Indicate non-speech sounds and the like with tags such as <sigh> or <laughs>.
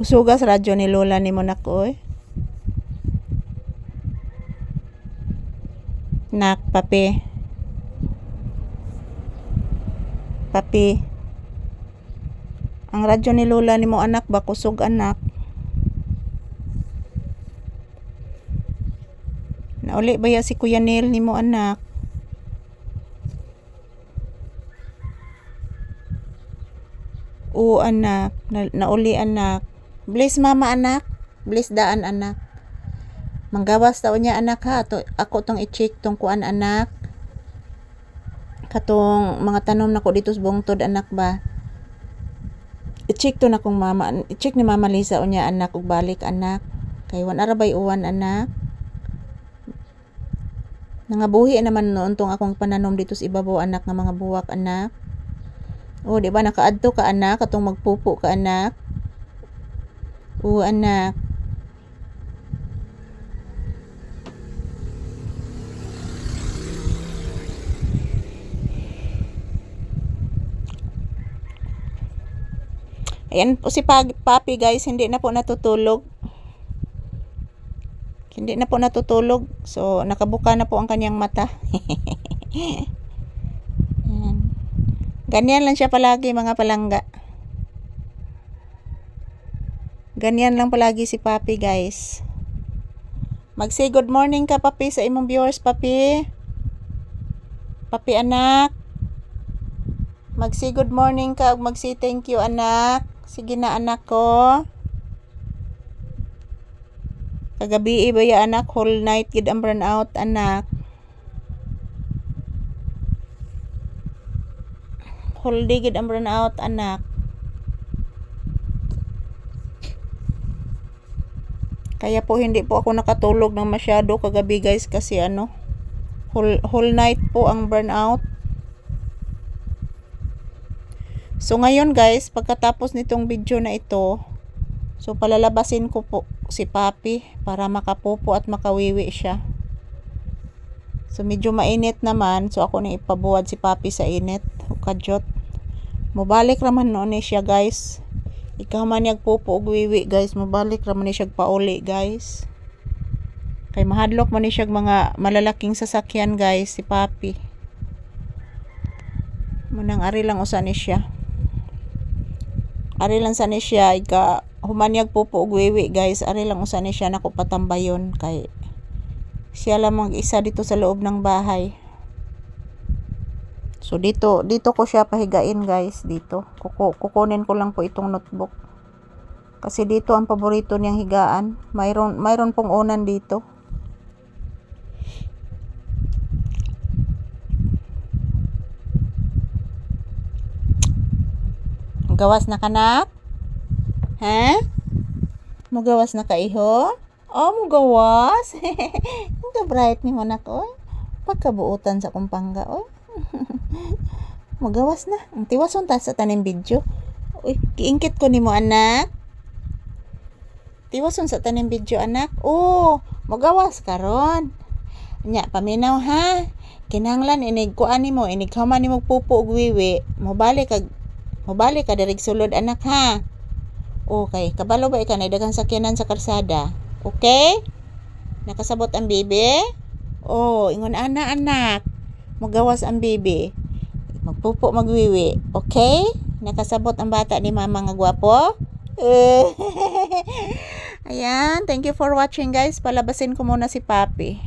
Kusugas radyo ni Lola ni mo nako eh. Nak, papi. Papi. Ang radyo ni Lola ni mo anak ba kusog anak? Nauli ba ya si Kuya Neil ni mo anak? Oo anak, na, nauli anak. Bless mama anak. Bless daan anak. Manggawas daw niya anak ha. To, ako tong i-check tong kuan anak. Katong mga tanom nako dito sa bungtod anak ba. I-check to na kung mama. I-check ni mama Lisa o niya anak ug balik anak. Kay wan arabay uwan anak. Nangabuhi naman noon tong akong pananom dito sa ibabaw anak nga mga buwak anak. O, di ba nakaadto ka anak katong magpupo ka anak? O anak. Ayan po si Papi guys, hindi na po natutulog. Hindi na po natutulog. So, nakabuka na po ang kanyang mata. <laughs> Ganyan lang siya palagi mga palangga. Ganyan lang palagi si Papi guys. Mag-say good morning ka Papi sa imong viewers Papi. Papi anak. Mag-say good morning ka ug mag-say thank you anak. Sige na anak ko. Kagabi iba ya anak whole night gid ang burn out anak. Whole day gid ang burn out anak. Kaya po hindi po ako nakatulog ng masyado kagabi guys kasi ano whole, whole night po ang burnout. So ngayon guys, pagkatapos nitong video na ito, so palalabasin ko po si Papi para makapupo at makawiwi siya. So medyo mainit naman, so ako na ipabuwad si Papi sa init, kadyot. Mubalik raman noon ni siya guys. Ikaw man nagpupo og wiwi guys, mubalik raman ni siya pauli guys. Kay mahadlok man ni siya mga malalaking sasakyan guys si Papi. Manang ari lang usa ni siya. Ari lang sa ni siya ika humanyag po po og guys. Ari lang usa ni siya nako patambayon kay siya lang mag-isa dito sa loob ng bahay. So dito dito ko siya pahigain guys dito. Kuku kukunin ko lang po itong notebook. Kasi dito ang paborito niyang higaan. Mayroon mayroon pong unan dito. Gawas na kanak? Ha? Mugawas na ka iho? Oh, mugawas. <laughs> Ang bright ni mo oy. Pagkabuutan sa kumpangga oy. <laughs> Mugawas na. Ang tiwason ta sa tanim video. Uy, giingkit ko nimo anak. Tiwason sa tanim video anak. Oh, mugawas karon. Nya paminaw ha. Kinahanglan inig kuan nimo, inig human nimo pupo ug wiwi. Mobalik kag mobalik ka diri sulod anak ha. Okay, kabalo ba ika na daghang sakyanan sa kalsada? Okay? Nakasabot ang bibi? Oh, ingon ana anak. Magawas ang bibi. Magpupo magwiwi. Okay? Nakasabot ang bata ni mama nga gwapo? <laughs> Ayan, thank you for watching guys. Palabasin ko muna si Papi.